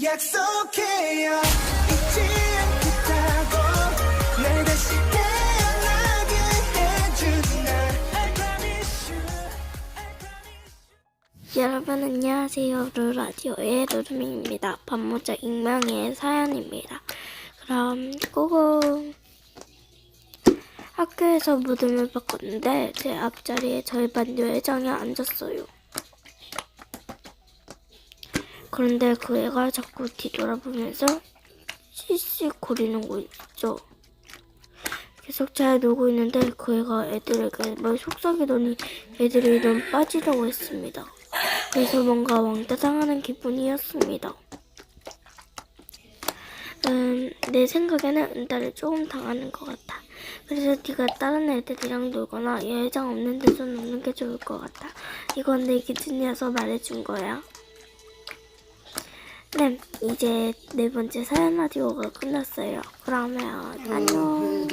약속해요 잊지 않겠다고 날 다시 태어나게 해준 날 I 여러분 안녕하세요. 루라디오의 루루미입니다. 반모자 익명의 사연입니다. 그럼 고고 학교에서 무덤을 바꿨는데 제 앞자리에 저희 반 여회장이 앉았어요. 그런데 그 애가 자꾸 뒤돌아보면서 씩씩 거리는 거 있죠. 계속 잘 놀고 있는데 그 애가 애들에게 뭘 속삭이더니 애들이 너무 빠지려고 했습니다. 그래서 뭔가 왕따 당하는 기분이었습니다. 음, 내 생각에는 은따를 조금 당하는 것 같아. 그래서 네가 다른 애들이랑 놀거나 여회장 없는 데서 노는 게 좋을 것 같아. 이건 내 기준이어서 말해준 거야. 네, 이제 네 번째 사연 라디오가 끝났어요. 그러면 안녕.